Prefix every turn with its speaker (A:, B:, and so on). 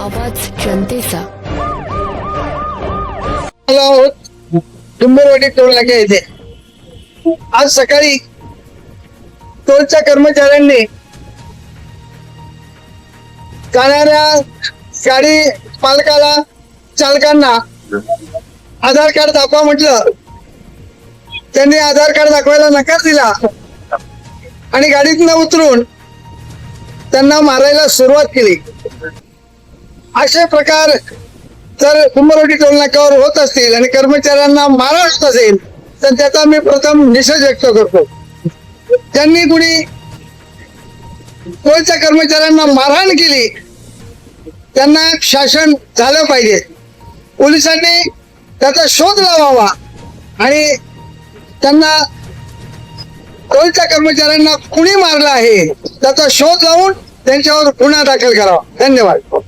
A: जनतेचा.
B: डुंबरवाडी टोल नाक्या येथे आज सकाळी टोलच्या कर्मचाऱ्यांनी जाणाऱ्या गाडी पालकाला चालकांना आधार कार्ड दाखवा म्हटलं. त्यांनी आधार कार्ड दाखवायला नकार दिला. आणि गाडीतनं उतरून त्यांना मारायला सुरुवात केली. असे प्रकार जर कुंभरोटी टोल नाक्यावर होत असतील आणि कर्मचाऱ्यांना मारा होत असेल तर त्याचा मी प्रथम निषेध व्यक्त करतो. त्यांनी कुणी टोलच्या कर्मचाऱ्यांना मारहाण केली त्यांना शासन झालं पाहिजे. पोलिसांनी त्याचा शोध लावावा आणि त्यांना टोलच्या कर्मचाऱ्यांना कुणी मारलं आहे त्याचा शोध लावून त्यांच्यावर गुन्हा दाखल करावा. धन्यवाद.